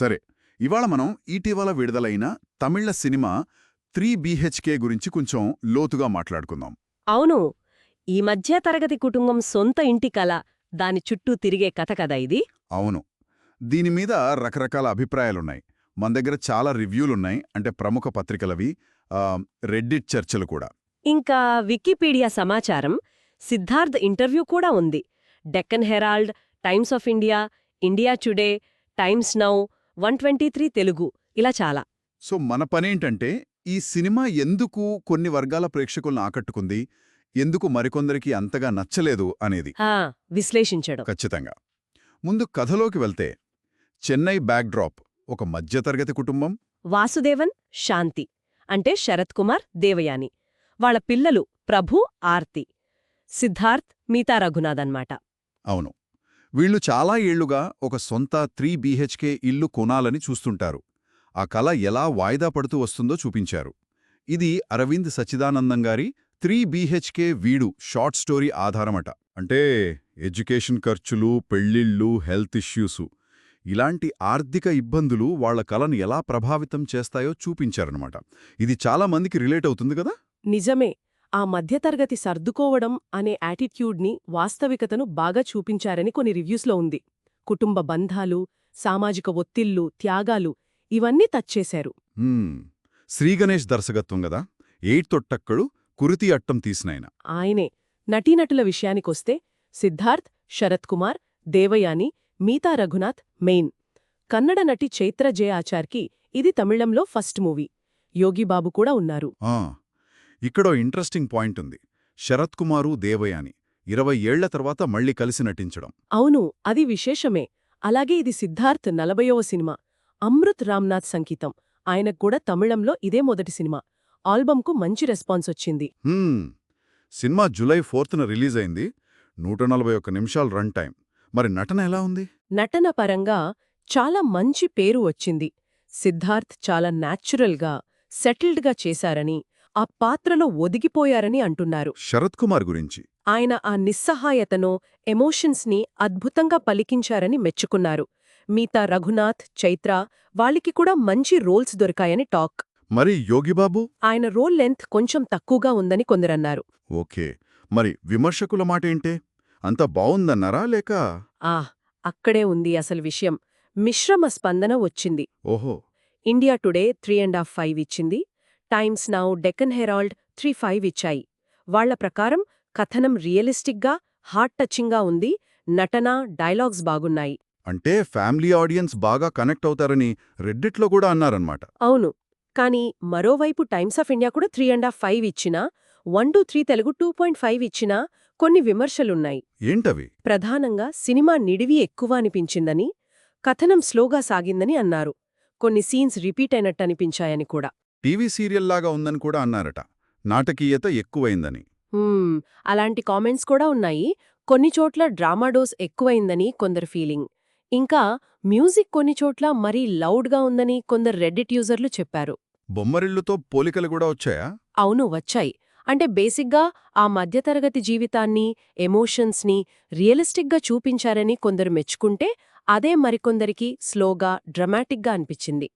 సరే ఇవాళ మనం ఇటీవల విడుదలైన తమిళ సినిమా త్రీ బీహెచ్కే గురించి కొంచెం లోతుగా మాట్లాడుకుందాం. అవును ఈ మధ్య తరగతి కుటుంబం సొంత ఇంటి కల దాని చుట్టూ తిరిగే కథ కదా ఇది? అవును దీని మీద రకరకాల అభిప్రాయాలున్నాయి. మన దగ్గర చాలా రివ్యూలున్నాయి అంటే ప్రముఖ పత్రికలవి రెడ్డిట్ చర్చలు కూడా. ఇంకా వికీపీడియా సమాచారం సిద్ధార్థ్ ఇంటర్వ్యూ కూడా ఉంది. Deccan Herald Times of India India Today Times Now one Telugu. ఇలా చాలా. సో మన పనేంటంటే ఈ సినిమా ఎందుకు కొన్ని వర్గాల ప్రేక్షకులను ఆకట్టుకుంది ఎందుకు మరికొందరికి అంతగా నచ్చలేదు అనేది విశ్లేషించడం. ఖచ్చితంగా. ముందు కథలోకి వెళ్తే చెన్నై బ్యాక్డ్రాప్ ఒక మధ్యతరగతి కుటుంబం. వాసుదేవన్ శాంతి. అంటే శరత్ కుమార్ దేవయాని. వాళ్ళ పిల్లలు ప్రభు ఆర్తి. సిద్ధార్థ్ మీతా రఘునాథ్ అన్నమాట. అవును. వీళ్ళు చాలా ఏళ్ళుగా ఒక సొంత త్రీ బీహెచ్కే ఇల్లు కొనాలని చూస్తుంటారు. ఆ కల ఎలా వాయిదా పడుతూ వస్తుందో చూపించారు. ఇది అరవింద్ సచ్చిదానందం గారి త్రీ బీహెచ్కే వీడు షార్ట్ స్టోరీ ఆధారమట. అంటే ఎడ్యుకేషన్ ఖర్చులు పెళ్ళిళ్ళు హెల్త్ ఇష్యూసు ఇలాంటి ఆర్థిక ఇబ్బందులు వాళ్ళ కలను ఎలా ప్రభావితం చేస్తాయో చూపించారనమాట ఇది చాలా మందికి రిలేట్ అవుతుంది కదా? నిజమే. ఆ మధ్యతరగతి సర్దుకోవడం అనే యాటిట్యూడ్ని వాస్తవికతను బాగా చూపించారని కొన్ని రివ్యూస్లో ఉంది. కుటుంబ బంధాలు సామాజిక ఒత్తిళ్ళు త్యాగాలు ఇవన్నీ తచ్చేశారు. శ్రీగణేష్ దర్శకత్వం గదా? ఎయిట్ తొట్టక్కడు కురితి అట్టం తీసినాయన. ఆయనే. నటీనటుల విషయానికొస్తే సిద్ధార్థ్ శరత్ కుమార్ దేవయాని మీతా రఘునాథ్ మెయిన్. కన్నడ నటి చైత్ర జే ఆచార్కి ఇది తమిళంలో ఫస్ట్ మూవీ. యోగిబాబు కూడా ఉన్నారు. ఇక్కడో ఇంట్రెస్టింగ్ పాయింట్ ఉంది. శరత్ కుమారు దేవయాని ఇరవై ఏళ్ళ తర్వాత మళ్ళీ కలిసి నటించడం. అవును అది విశేషమే. అలాగే ఇది సిద్ధార్థ్ నలభయవ సినిమా. అమృత్ రామ్నాథ్ సంగీతం. ఆయనకు కూడా తమిళంలో ఇదే మొదటి సినిమా. ఆల్బంకు మంచి రెస్పాన్స్ వచ్చింది. సినిమా జులై ఫోర్త్న రిలీజ్ అయింది. నూట నలభై ఒక్క నిమిషాలు రన్ టైం మరి నటన ఎలా ఉంది? నటన పరంగా చాలా మంచి పేరు వచ్చింది. సిద్ధార్థ్ చాలా న్యాచురల్గా సెటిల్డ్గా చేశారని ఆ పాత్రలో ఒదిగిపోయారని అంటున్నారు. శరత్ కుమార్ గురించి. ఆయన ఆ నిస్సహాయతను ఎమోషన్స్ని అద్భుతంగా పలికించారని మెచ్చుకున్నారు. మీతా రఘునాథ్ చైత్ర వాళ్ళకి కూడా మంచి రోల్స్ దొరికాయని టాక్. మరి యోగిబాబు ఆయన రోల్ లెంత్ కొంచెం తక్కువగా ఉందని కొందరన్నారు. ఓకే. మరి విమర్శకుల మాటేంటే అంత బావుందన్నారా లేక? ఆ అక్కడే ఉంది అసలు విషయం. మిశ్రమ స్పందన వచ్చింది. ఓహో. India Today three and half five ఇచ్చింది. Times Now Deccan Herald three five ఇచ్చాయి. వాళ్ళ ప్రకారం కథనం రియలిస్టిక్గా హార్ట్ టచింగ్గా ఉంది నటన డైలాగ్స్ బాగున్నాయి. అంటే ఫ్యామిలీ ఆడియన్స్ బాగా కనెక్ట్ అవుతారని రెడ్డిట్లో కూడా అన్నారన్నమాట. అవును. కానీ మరోవైపు టైమ్స్ ఆఫ్ ఇండియా కూడా త్రీ అండ్ హాఫ్ ఫైవ్ ఇచ్చినా one two three Telugu two point five ఇచ్చినా కొన్ని విమర్శలున్నాయి. ఏంటవి? ప్రధానంగా సినిమా నిడివి ఎక్కువ అనిపించిందని కథనం స్లోగా సాగిందని అన్నారు. కొన్ని సీన్స్ రిపీట్ అయినట్టనిపించాయని కూడా. టీవీ సీరియల్లాగా ఉందని కూడా అన్నారట. నాటకీయత ఎక్కువైందని. అలాంటి కామెంట్స్ కూడా ఉన్నాయి. కొన్ని చోట్ల డ్రామా డోస్ ఎక్కువైందని కొందరు ఫీలింగ్. ఇంకా మ్యూజిక్ కొన్ని చోట్ల మరీ లౌడ్గా ఉందని కొందరు రెడ్డిట్ యూజర్లు చెప్పారు. బొమ్మరిల్లుతో పోలికలు కూడా వచ్చాయా? అవును వచ్చాయి. అంటే బేసిక్గా ఆ మధ్యతరగతి జీవితాన్ని ఎమోషన్స్ని రియలిస్టిక్గా చూపించారని కొందరు మెచ్చుకుంటే అదే మరికొందరికి స్లోగా డ్రమాటిక్గా అనిపించింది.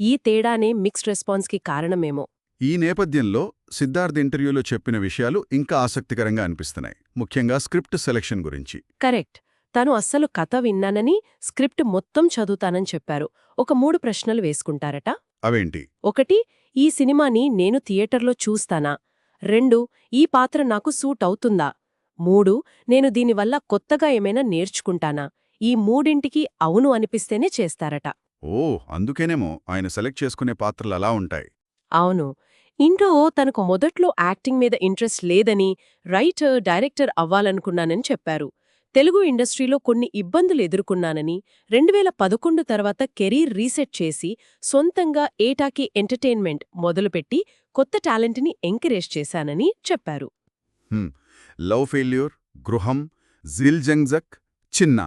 ఈ తేడానే మిక్స్డ్ రెస్పాన్స్కి కారణమేమో. ఈ నేపథ్యంలో సిద్ధార్థ్ ఇంటర్వ్యూలో చెప్పిన విషయాలు ఇంకా ఆసక్తికరంగా అనిపిస్తున్నాయి. ముఖ్యంగా స్క్రిప్ట్ సెలక్షన్ గురించి. కరెక్ట్. తను అస్సలు కథ విన్నానని స్క్రిప్ట్ మొత్తం చదువుతానని చెప్పారు. ఒక మూడు ప్రశ్నలు వేసుకుంటారట. అవేంటి? ఒకటి ఈ సినిమాని నేను థియేటర్లో చూస్తానా? రెండు ఈ పాత్ర నాకు సూట్ అవుతుందా? మూడు నేను దీనివల్ల కొత్తగా ఏమైనా నేర్చుకుంటానా? ఈ మూడింటికి అవును అనిపిస్తేనే చేస్తారట. ఓ అందుకేనేమో ఆయన సెలెక్ట్ చేసుకునే పాత్రలు అలా ఉంటాయి. అవును. ఇంట్లో తనకు మొదట్లో యాక్టింగ్ మీద ఇంట్రెస్ట్ లేదని రైటర్ డైరెక్టర్ అవ్వాలనుకున్నానని చెప్పారు. తెలుగు ఇండస్ట్రీలో కొన్ని ఇబ్బందులు ఎదుర్కొన్నానని రెండువేల పదకొండు తర్వాత కెరీర్ రీసెట్ చేసి సొంతంగా ఏటాకి ఎంటర్టైన్మెంట్ మొదలుపెట్టి కొత్త టాలెంట్ని ఎంకరేజ్ చేశానని చెప్పారు. లవ్ ఫెయిల్యూర్ గృహం జిల్ జంగ్జక్ చిన్న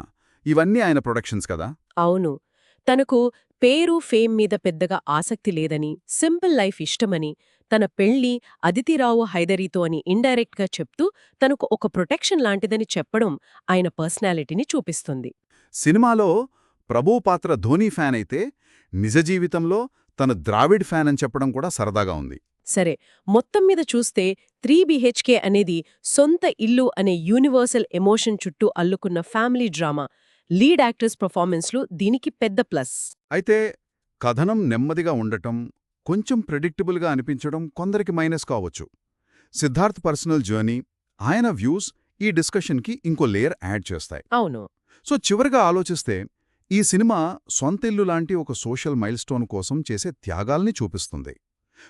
ఇవన్నీ ఆయన ప్రొడక్షన్స్ కదా? అవును. తనకు పేరు ఫేమ్ మీద పెద్దగా ఆసక్తి లేదని సింపుల్ లైఫ్ ఇష్టమని తన పెళ్ళి అదితిరావు హైదరీతో అని ఇండైరెక్ట్గా చెప్తూ తనకు ఒక ప్రొటెక్షన్ లాంటిదని చెప్పడం ఆయన పర్సనాలిటీని చూపిస్తుంది. సినిమాలో ప్రభు పాత్ర ధోని ఫ్యాన్ అయితే నిజ జీవితంలో తను ద్రావిడ్ ఫ్యాన్ అని చెప్పడం కూడా సరదాగా ఉంది. సరే మొత్తం మీద చూస్తే త్రీ బీహెచ్కే అనేది సొంత ఇల్లు అనే యూనివర్సల్ ఎమోషన్ చుట్టూ అల్లుకున్న ఫ్యామిలీ డ్రామా. లీడ్ యాక్టర్స్ పర్ఫార్మెన్స్లు దీనికి పెద్ద ప్లస్. అయితే కథనం నెమ్మదిగా ఉండటం కొంచెం ప్రెడిక్టబుల్గా అనిపించడం కొందరికి మైనస్ కావచ్చు. సిద్ధార్థ్ పర్సనల్ జర్నీ ఆయన వ్యూస్ ఈ డిస్కషన్కి ఇంకో లేయర్ యాడ్ చేస్తాయి. అవును. సో చివరిగా ఆలోచిస్తే ఈ సినిమా సొంతిల్లు లాంటి ఒక సోషల్ మైల్స్టోన్ కోసం చేసే త్యాగాల్ని చూపిస్తుంది.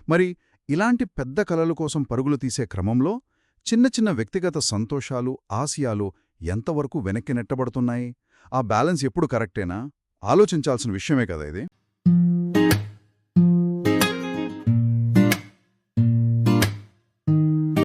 మరి ఇలాంటి పెద్ద కలల కోసం పరుగులు తీసే క్రమంలో చిన్న చిన్న వ్యక్తిగత సంతోషాలు ఆశయాలు ఎంతవరకు వెనక్కి నెట్టబడుతున్నాయి? ఆ బ్యాలెన్స్ ఎప్పుడు కరెక్టేనా? ఆలోచించాల్సిన విషయమే కదా ఇది.